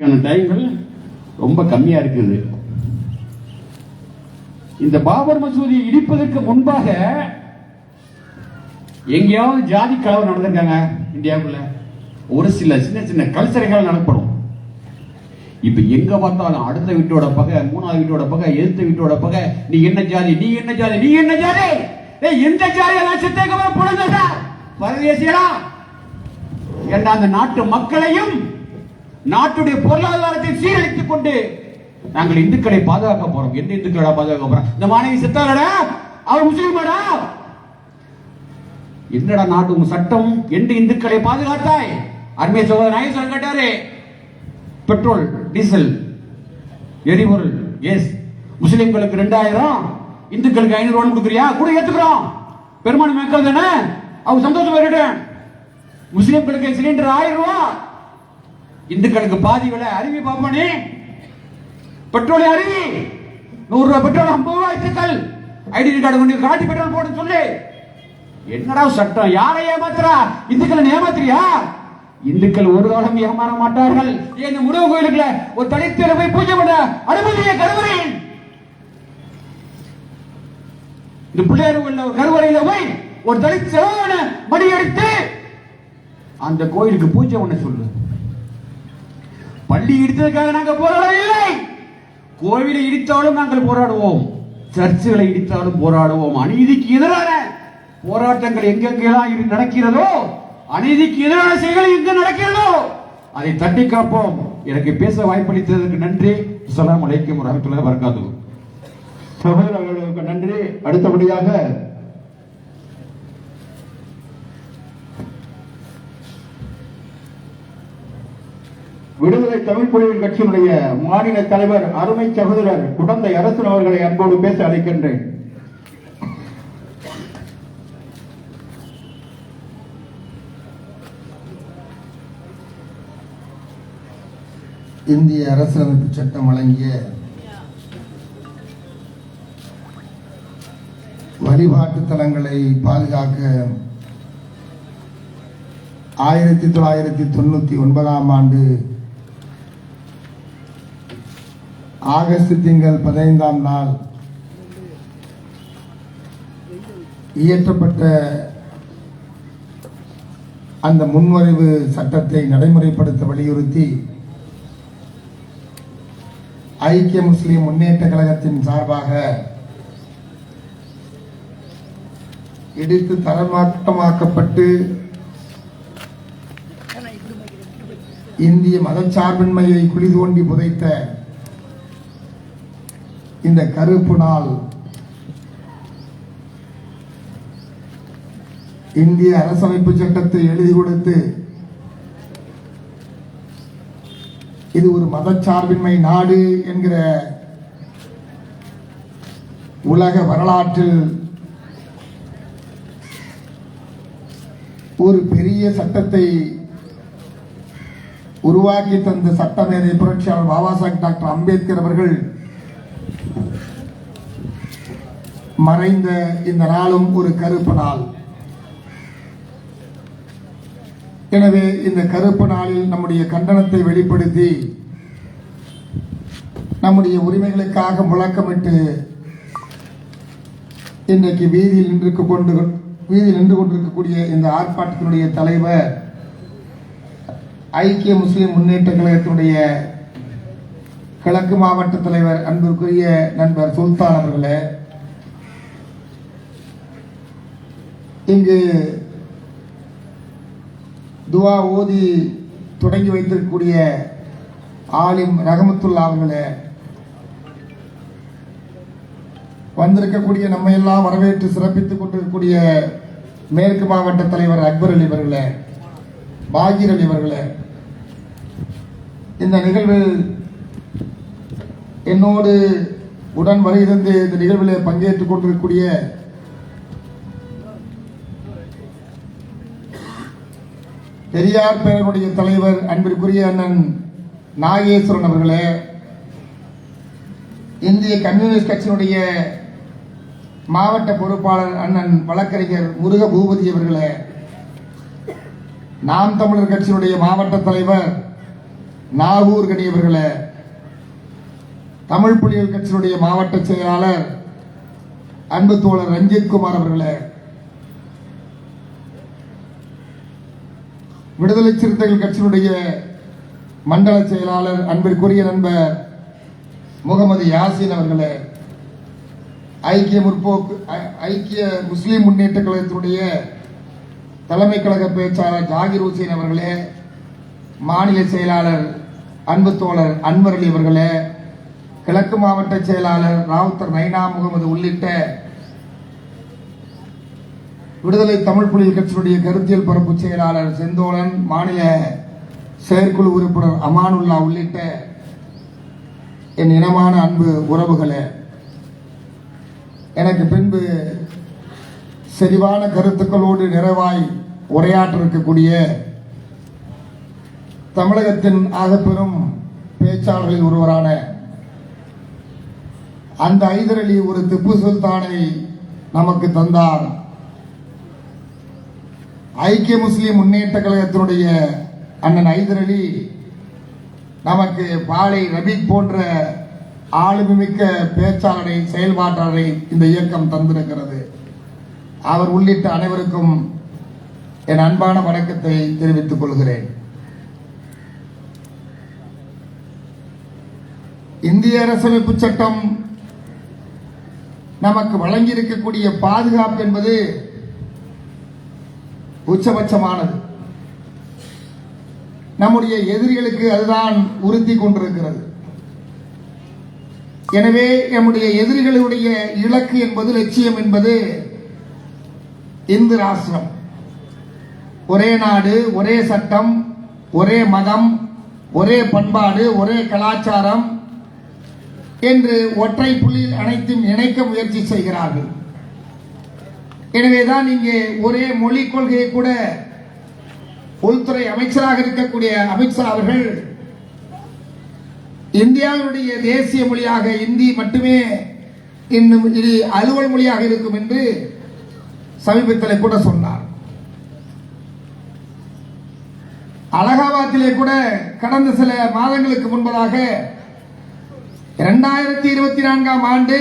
டைம்கள் ரொம்ப கம்மியா இருக்குது. இந்த பாபர் மசூதியை இடிப்பதற்கு முன்பாக எங்கேயாவது ஜாதி கலவரம் நடந்திருக்காங்க இந்தியாவுக்குள்ள? ஒரு சில சின்ன சின்ன கல்ச்சரைகள் நடப்படும். இப்ப எங்க பார்த்தாலும் அடுத்த வீட்டோட பகை மூணாவது வீட்டோட பகை எதிர்த்த வீட்டோட பகை. நீ என்ன ஜாதி நீ என்ன ஜாதி நீ என்ன ஜாதி? எந்த ஜாதி எல்லாம் சித்தேகமா போடுங்க பரதேசியலா என்ற அந்த நாட்டு மக்களையும் நாட்டுடைய பொருளாதாரத்தை சீரழித்துக் கொண்டு நாங்கள் இந்துக்களை பாதுகாக்க போறோம். எந்த இந்துக்களா பாதுகாக்க போறோம்? இந்த மாணவி செத்தாரடா அவர் முஸ்லீமாடா? என்னடா நாட்டு உங்க சட்டம்? எந்த இந்துக்களை பாதுகாத்தாய்? அருமை சகோதரர் நாயசன் கேட்டாரு. பெட்ரோல் டீசல் எரிபொருள் எஸ் முஸ்லிம்களுக்கு ரெண்டாயிரம் இந்துக்களுக்கு ஐநூறு ரூபாய் கொடுக்குறியா? கூட ஏத்துக்கிறோம். பெருமாள் மக்கள் தானே? அவங்க சந்தோஷம் போயிட்டேன் முஸ்லிம்களுக்கு சிலிண்டர் ஆயிரம் ரூபாய் இந்துக்களுக்கு பாதி விலை அருவி பாப்பானே பெட்ரோலை அருவி. நூறு ரூபாய் பெட்ரோல் ஐம்பது ரூபாய் இந்துக்கள் ஐடி கார்டு கொண்டு காட்டி பெட்ரோல் போட சொல்லு. என்னடா சட்டம்? யாரை ஏமாத்துறா? இந்துக்களை ஏமாத்துறியா? இந்துக்கள் ஒரு காலம் ஏமாற மாட்டார்கள். ஏன் முருக கோயிலுக்குள்ள ஒரு தனித்தில போய் பூஜை பண்ண அனுமதியை கருவறையில் இந்த பிள்ளையார் உள்ள ஒரு கருவறையில போய் ஒரு தலித் சிவன எடுத்து அந்த கோயிலுக்கு பூஜை பண்ண சொல்லு. பள்ளி இடித்ததுக்காக நாங்கள் போராடவில்லை கோவிலை இடித்தாலும் நாங்கள் போராடுவோம். சர்ச்சுகளை இடித்தாலும் போராடுவோம். அநீதிக்கு எதிரான போராட்டங்கள் எங்கெங்கெல்லாம் நடக்கிறதோ அநீதிக்கு எதிரான செயல்கள் எங்க நடக்கிறதோ அதை தட்டி காப்போம். எனக்கு பேச வாய்ப்பளித்ததற்கு நன்றி. அஸ்ஸலாமு அலைக்கும் வரஹ்மத்துல்லாஹி வரக்காது சகோதரர்களுக்கு நன்றி. அடுத்தபடியாக விடுதலை தமிழ் புலிகள் கட்சியினுடைய மாநில தலைவர் அருமை சகோதரர் குடந்தை அரசன் அவர்களை அன்போடு பேச அழைக்கின்றேன். இந்திய அரசியலமைப்பு சட்டம் வழங்கிய வழிபாட்டு தலங்களை பாதுகாக்க ஆயிரத்தி தொள்ளாயிரத்தி தொண்ணூத்தி ஒன்பதாம் ஆண்டு ஆகஸ்ட் திங்கள் பதினைந்தாம் நாள் இயற்றப்பட்ட அந்த முன்வரைவு சட்டத்தை நடைமுறைப்படுத்த வலியுறுத்தி ஐக்கிய முஸ்லிம் முன்னேற்ற கழகத்தின் சார்பாக இடித்து தரமாட்டமாக்கப்பட்டு இந்திய மதச்சார்பின்மையை குழி தோண்டி புதைத்த இந்த கருப்பு நாள் இந்திய அரசமைப்பு சட்டத்தை எழுதி கொடுத்து இது ஒரு மதச்சார்பின்மை நாடு என்கிற உலக வரலாற்றில் ஒரு பெரிய சட்டத்தை உருவாக்கி தந்த சட்டமேதை புரட்சியாளர் பாபா சாஹிப் டாக்டர் அம்பேத்கர் அவர்கள் மறைந்த இந்த நாளும் ஒரு கருப்பு நாள். எனவே இந்த கருப்பு நாளில் நம்முடைய கண்டனத்தை வெளிப்படுத்தி நம்முடைய உரிமைகளுக்காக முழக்கமிட்டு இன்றைக்கு வீதியில் நின்று கொண்டு வீதியில் நின்று கொண்டிருக்கக்கூடிய இந்த ஆர்ப்பாட்டத்தினுடைய தலைவர் ஐக்கிய முஸ்லிம் முன்னேற்ற கழகத்தினுடைய கிழக்கு மாவட்ட தலைவர் அன்பிற்குரிய நண்பர் சுல்தான் அவர்களே இங்கு துவா ஓதி தொடங்கி வைத்திருக்கக்கூடிய ஆலிம் ரஹமத்துல்லா அவர்களே வந்திருக்கக்கூடிய நம்ம எல்லாம் வரவேற்று சிறப்பித்துக் கொண்டிருக்கக்கூடிய மேற்கு மாவட்ட தலைவர் அக்பர் அலி அவர்களே பாகீர் அலி அவர்களே இந்த நிகழ்வில் என்னோடு உடன் வருகிறது இந்த நிகழ்வில் பங்கேற்றுக் கொண்டிருக்கக்கூடிய பெரியார் பேரனுடைய தலைவர் அன்பிற்குரிய அண்ணன் நாகேஸ்வரன் அவர்களே இந்திய கம்யூனிஸ்ட் கட்சியினுடைய மாவட்ட பொறுப்பாளர் அண்ணன் வழக்கறிஞர் முருக பூபதி அவர்களே நாம் தமிழர் கட்சியினுடைய மாவட்ட தலைவர் நாகூர் கணி அவர்களே தமிழ் புலிகள் கட்சியினுடைய மாவட்ட செயலாளர் அன்பு தோழர் ரஞ்சித் குமார் அவர்களே விடுதலை சிறுத்தைகள் கட்சியினுடைய மண்டல செயலாளர் அன்பிற்குரிய நண்பர் முகமது யாசின் அவர்களே ஐக்கிய முற்போக்கு ஐ- ஐக்கிய முஸ்லீம் முன்னேற்ற கழகத்தினுடைய தலைமை கழக பேச்சாளர் ஜாகிர் ஹுசேன் அவர்களே மாநில செயலாளர் அன்பு தோழர் அன்வர் அலி அவர்களே கிழக்கு மாவட்ட செயலாளர் ராவுத்தர் நைனா முகமது உள்ளிட்ட விடுதலை தமிழ் புலிகள் கட்சியினுடைய கருத்தியல் பரப்பு செயலாளர் செந்தோழன் மாநில செயற்குழு உறுப்பினர் அமானுல்லா உள்ளிட்ட என் இனமான அன்பு உறவுகளே எனக்கு பின்பு செறிவான கருத்துக்களோடு நிறைவாய் உரையாற்ற இருக்கக்கூடிய தமிழகத்தின் ஆகப்பெரும் பேச்சாளர்களில் ஒருவரான அந்த ஐதரளி ஒரு திப்பு சுல்தானை நமக்கு தந்தார் ஐக்கிய முஸ்லிம் முன்னேற்ற கழகத்தினுடைய அண்ணன் ஐதர் அலி நமக்கு பாலை ரபி போன்ற ஆளுமைமிக்க பேச்சாளரை செயல்பாட்டாளரை இந்த இயக்கம் தந்திருக்கிறது. அவர் உள்ளிட்ட அனைவருக்கும் என் அன்பான வணக்கத்தை தெரிவித்துக் கொள்கிறேன். இந்திய அரசமைப்பு சட்டம் நமக்கு வழங்கியிருக்கக்கூடிய பாதுகாப்பு என்பது உச்சபட்சமானது. நம்முடைய எதிரிகளுக்கு அதுதான் உறுத்தி கொண்டிருக்கிறது. எனவே நம்முடைய எதிரிகளுடைய இலக்கு என்பது லட்சியம் என்பது இந்து ராஷ்டிரம். ஒரே நாடு ஒரே சட்டம் ஒரே மதம் ஒரே பண்பாடு ஒரே கலாச்சாரம் என்று ஒற்றை புள்ளியில் அனைத்தும் இணைக்க முயற்சி செய்கிறார்கள். எனவேதான் இங்கே ஒரே மொழி கொள்கையை கூட உள்துறை அமைச்சராக இருக்கக்கூடிய அமித்ஷா அவர்கள் இந்தியாவினுடைய தேசிய மொழியாக இந்தி மட்டுமே இன்னும் இது அலுவல் மொழியாக இருக்கும் என்று சமீபத்தில் கூட சொன்னார். அலகாபாத்திலே கூட கடந்த சில மாதங்களுக்கு முன்பதாக இரண்டாயிரத்தி இருபத்தி நான்காம் ஆண்டு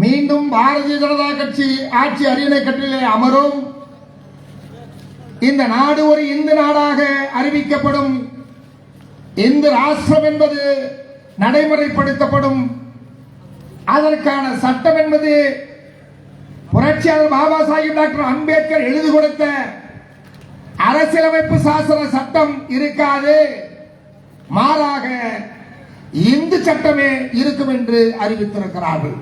மீண்டும் பாரதிய ஜனதா கட்சி ஆட்சி அரியணை கட்டிலே அமரும். இந்த நாடு ஒரு இந்து நாடாக அறிவிக்கப்படும். இந்து ராஷ்டிரம் என்பது நடைமுறைப்படுத்தப்படும். அதற்கான சட்டம் என்பது புரட்சியாளர் பாபா சாஹிப் டாக்டர் அம்பேத்கர் எழுதி கொடுத்த அரசியலமைப்பு சாசன சட்டம் இருக்காது. மாறாக இந்து சட்டமே இருக்கும் என்று அறிவித்திருக்கிறார்கள்.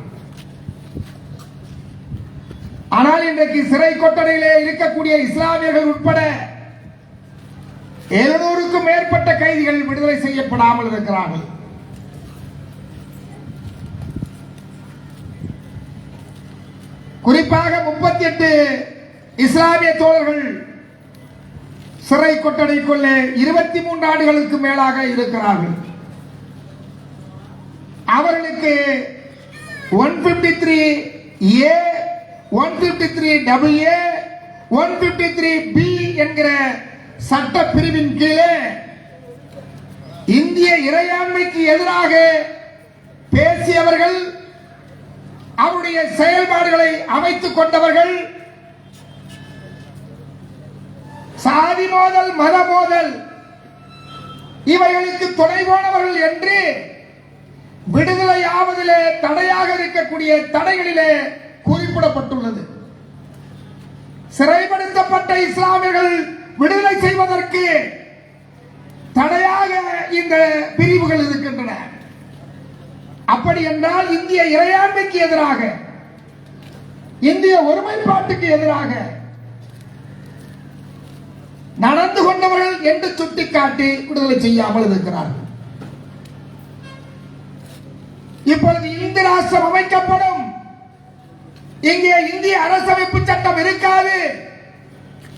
ஆனால் இன்றைக்கு சிறை கொட்டடையிலே இருக்கக்கூடிய இஸ்லாமியர்கள் உட்பட எழுநூறுக்கும் மேற்பட்ட கைதிகள் விடுதலை செய்யப்படாமல் இருக்கிறார்கள். குறிப்பாக முப்பத்தி எட்டு இஸ்லாமிய தோழர்கள் சிறை கொட்டடைக்குள்ளே இருபத்தி மூன்று ஆண்டுகளுக்கு மேலாக இருக்கிறார்கள். அவர்களுக்கு one fifty three A one fifty three W one fifty three B என்கிற சட்ட பிரிவின் கீழே இந்திய இறையாண்மைக்கு எதிராக பேசியவர்கள் அவருடைய செயல்பாடுகளை அமைத்துக் கொண்டவர்கள் சாதி மோதல் மத மோதல் இவைகளுக்கு துணை போனவர்கள் என்று விடுதலை ஆவதிலே தடையாக இருக்கக்கூடிய தடைகளிலே குறிப்பிடப்பட்டுள்ளது. சிறைப்படுத்தப்பட்ட இஸ்லாமியர்கள் விடுதலை செய்வதற்கு தடையாக இந்த பிரிவுகள் இருக்கின்றன. அப்படி என்றால் இந்திய இறையாண்மைக்கு எதிராக இந்திய ஒருமைப்பாட்டுக்கு எதிராக நடந்து கொண்டவர்கள் என்று சுட்டிக்காட்டி விடுதலை செய்யாமல் இருக்கிறார்கள். இப்பொழுது இந்து ராஷ்டிரம் அமைக்கப்படும். இங்கே இந்திய அரசமைப்பு சட்டம் இருக்காது.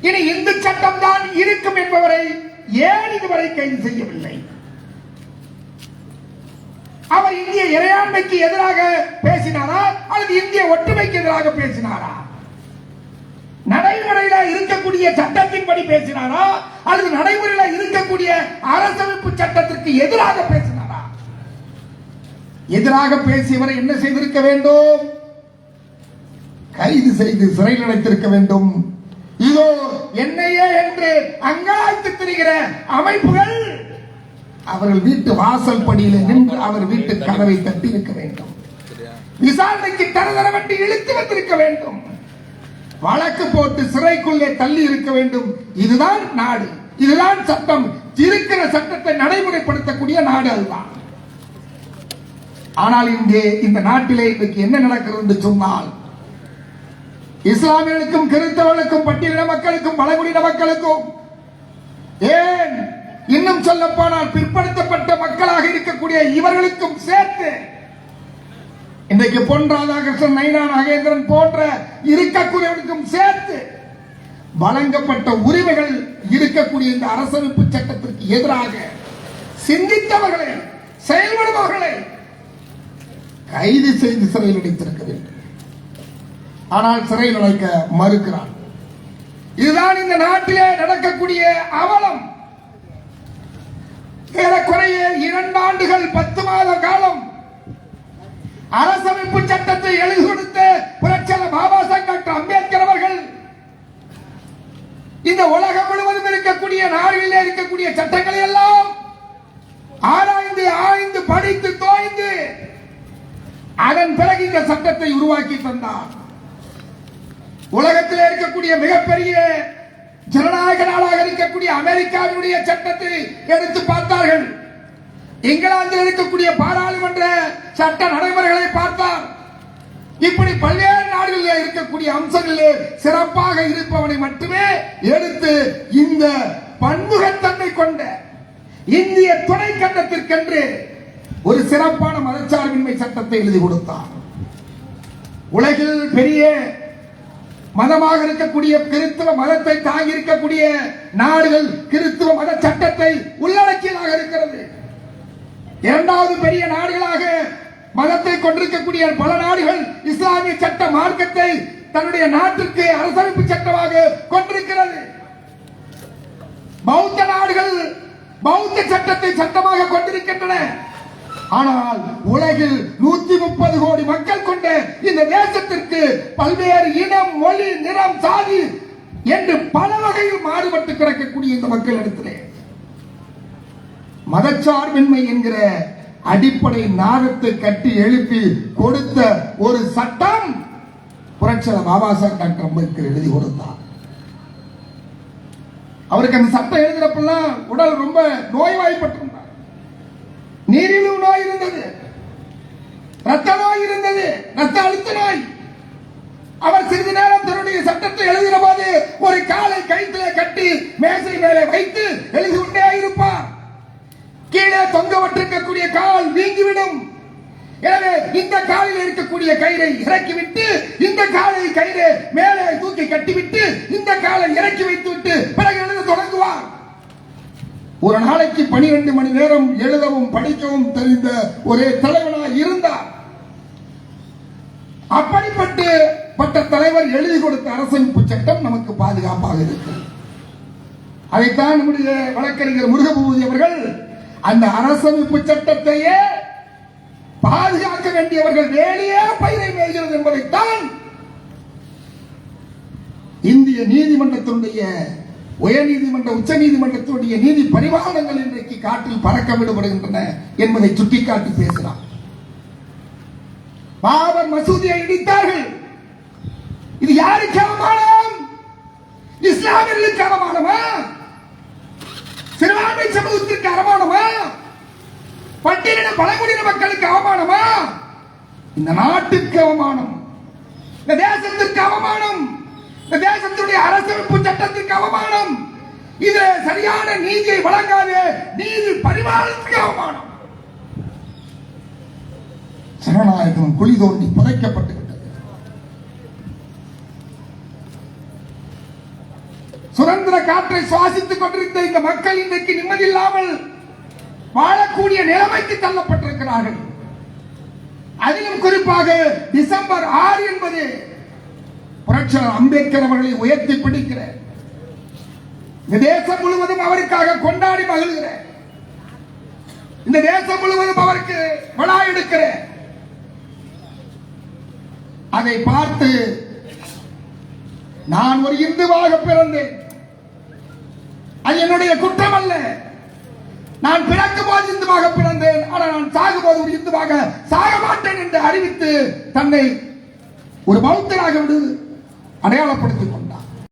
இனி இந்து சட்டம் தான் இருக்கும் என்பவரை ஏன் இதுவரை கைது செய்யவில்லை? அவர் இந்திய இறையாண்மைக்கு எதிராக பேசினாரா? அல்லது இந்திய ஒற்றுமைக்கு எதிராக பேசினாரா? நடைமுறையில இருக்கக்கூடிய சட்டத்தின்படி பேசினாரா? அல்லது நடைமுறையில இருக்கக்கூடிய அரசமைப்பு சட்டத்திற்கு எதிராக பேசினாரா? எதிராக பேசியவரை என்ன செய்திருக்க வேண்டும்? கைது செய்து சிறையில் அடைத்திருக்க வேண்டும். இதோ என்னையே என்று அங்காய்த்து திரிகிற அமைப்புகள் அவர்கள் வீட்டு வாசல் படியில் நின்று அவர் வீட்டு கதவை தட்டி இருக்க வேண்டும். விசாரணைக்கு தரதரவட்டி இழுத்து வந்திருக்க வேண்டும். வழக்கு போட்டு சிறைக்குள்ளே தள்ளி இருக்க வேண்டும். இதுதான் நாடு. இதுதான் சட்டம். இருக்கிற சட்டத்தை நடைமுறைப்படுத்தக்கூடிய நாடு அதுதான். ஆனால் இங்கே இந்த நாட்டிலே இன்றைக்கு என்ன நடக்கிறது என்று சொன்னால் இஸ்லாமியர்களுக்கும் கிறிஸ்தவர்களுக்கும் பட்டியலின மக்களுக்கும் பழங்குடியின மக்களுக்கும் ஏன் இன்னும் சொல்ல போனால் பிற்படுத்தப்பட்ட மக்களாக இருக்கக்கூடிய இவர்களுக்கும் சேர்த்து இன்றைக்கு பொன் ராதாகிருஷ்ணன் நைனா நாகேந்திரன் போன்ற இருக்கக்கூடியவர்களுக்கும் சேர்த்து வழங்கப்பட்ட உரிமைகள் இருக்கக்கூடிய இந்த அரசமைப்பு சட்டத்திற்கு எதிராக சிந்தித்தவர்களை செயல்படுபவர்களை கைது செய்து சிறையில் அடைத்திருக்க வேண்டும். ஆனால் சிறையில் நுழைக்க மறுக்கிறார் இதுதான் இந்த நாட்டிலே நடக்கக்கூடிய அவலம். ஏறக்குறைய இரண்டு ஆண்டுகள் பத்து மாத காலம் அரசமைப்பு சட்டத்தை எழுதி கொடுத்த புரட்சியாளர் பாபா சாஹேப் டாக்டர் அம்பேத்கர் அவர்கள் இந்த உலகம் முழுவதும் இருக்கக்கூடிய நாடுகளில் இருக்கக்கூடிய சட்டங்களை எல்லாம் ஆராய்ந்து ஆய்ந்து படித்து தோய்ந்து அதன் பிறகு இந்த சட்டத்தை உருவாக்கி தந்தார் உலகத்தில் இருக்கக்கூடிய மிகப்பெரிய ஜனநாயக நாடாக இருக்கக்கூடிய அமெரிக்காவினுடைய சட்டத்தை எடுத்து பார்த்தார்கள். இங்கிலாந்தில் இருக்கக்கூடிய பாராளுமன்ற சட்ட நடைமுறைகளை பார்த்தார். இப்படி பல்வேறு நாடுகளில் இருக்கக்கூடிய அம்சங்களிலே சிறப்பாக இருப்பவனை மட்டுமே எடுத்து இந்த பன்முகத்தன்மை கொண்ட இந்திய துணை கண்டத்திற்கென்று ஒரு சிறப்பான மதச்சார்பின்மை சட்டத்தை எழுதி கொடுத்தார். உலகில் பெரிய மதமாக இருக்கக்கூடிய கிறிஸ்துவ மதத்தை தாங்கி இருக்கக்கூடிய நாடுகள் கிறிஸ்துவ மத சட்டத்தை உள்ளடக்கியதாக இருக்கிறது. இரண்டாவது பெரிய நாடுகளாக மதத்தை கொண்டிருக்கக்கூடிய பல நாடுகள் இஸ்லாமிய சட்ட மார்க்கத்தை தன்னுடைய நாட்டிற்கு அரசமைப்பு சட்டமாக கொண்டிருக்கிறது. பௌத்த நாடுகள் பௌத்த சட்டத்தை சட்டமாக கொண்டிருக்கின்றன. ஆனால் உலகில் நூத்தி முப்பது கோடி மக்கள் கொண்ட இந்த தேசத்திற்கு பல்வேறு இனம் மொழி நிறம் சாதி என்று பல வகையில் மாறுபட்டு கிடக்கக்கூடிய இந்த மக்களிடத்திலே மதச்சார்பின்மை என்கிற அடிப்படை நாகத்தை கட்டி எழுப்பி கொடுத்த ஒரு சட்டம் புரட்சியாளர் பாபா சாஹேப் டாக்டர் அம்பேத்கர் எழுதி கொடுத்தார். அவருக்கு அந்த சட்டம் எழுதுறப்பெல்லாம் உடல் ரொம்ப நோய்வாய்ப்பட்டிருந்தார் நீரிழிவு நோய் இருந்தது ரத்த நோய் இருந்தது. ரத்த அழுத்த நோய் அவர் சிறிது நேரம் தன்னுடைய சட்டத்தை எழுதின போது ஒரு காலை கைத்திலே கட்டி மேசை மேலே வைத்து எழுதி கொண்டே இருப்பார். கீழே தொங்கப்பட்டிருக்கக்கூடிய கால் வீங்கிவிடும். எனவே இந்த காலில் இருக்கக்கூடிய கயிறை இறக்கிவிட்டு இந்த காலை கயிறு மேலே தூக்கி கட்டிவிட்டு இந்த காலை இறக்கி வைத்து விட்டு பிறகு எழுத தொடங்குவார். ஒரு நாளைக்கு பனிரெண்டு மணி நேரம் எழுதவும் படிக்கவும் தெரிந்த ஒரே தலைவனாக இருந்தார். அப்படிப்பட்டு பட்ட தலைவர் எழுதி கொடுத்த அரசமைப்பு சட்டம் நமக்கு பாதுகாப்பாக இருக்கு. அதைத்தான் நம்முடைய வழக்கறிஞர் முருகபூதி அவர்கள் அந்த அரசமைப்பு சட்டத்தையே பாதுகாக்க வேண்டியவர்கள் வேலையே பயிரை மேய்கிறது என்பதைத்தான் இந்திய நீதிமன்றத்தினுடைய உயர் நீதிமன்ற உச்ச நீதிமன்றத்தினுடைய நீதி பரிமாணங்கள் இன்றைக்கு காற்றில் பறக்க விடுபடுகின்றன என்பதை சுட்டிக்காட்டி பேசினார் பாபர் மசூதியை இடித்தார்கள். இது யாருக்கு அவமானம்? இஸ்லாமியர்களுக்கு அவமானமா? சிறுபான்மை சமூகத்திற்கு அவமானமா? பட்டியலின பழங்குடியின மக்களுக்கு அவமானமா? இந்த நாட்டுக்கு அவமானம். இந்த தேசத்திற்கு அவமானம். இந்த தேசத்துடைய அரசமைப்பு சட்டத்திற்கு அவமானம். இது சரியான நீதியை வழங்காத. நீதி பரிமாறத்துக்கு அவமானம். ஜனநாயகம் குழி தோண்டி புதைக்கப்பட்டு விட்டது சுதந்திர காற்றை சுவாசித்துக் கொண்டிருந்த இந்த மக்கள் இன்றைக்கு நிம்மதியில்லாமல் வாழக்கூடிய நிலைமைக்கு தள்ளப்பட்டிருக்கிறார்கள். அதிலும் குறிப்பாக டிசம்பர் ஆறு என்பது புரட்சியாளர் அம்பேத்கர் அவர்களை உயர்த்தி பிடிக்கிற இந்த தேசம் முழுவதும் அவருக்காக கொண்டாடி மகிழ்கிற இந்த தேசம் முழுவதும் அவருக்கு விழா எடுக்கிற அதை பார்த்து நான் ஒரு இந்துவாக பிறந்தேன். அது என்னுடைய குற்றம் அல்ல நான் பிறக்கும் போது இந்துவாக பிறந்தேன். ஆனால் நான் சாகும்போது ஒரு இந்துவாக சாக மாட்டேன் என்று அறிவித்து தன்னை ஒரு பௌத்தராக விடு அடையாளப்படுத்திக்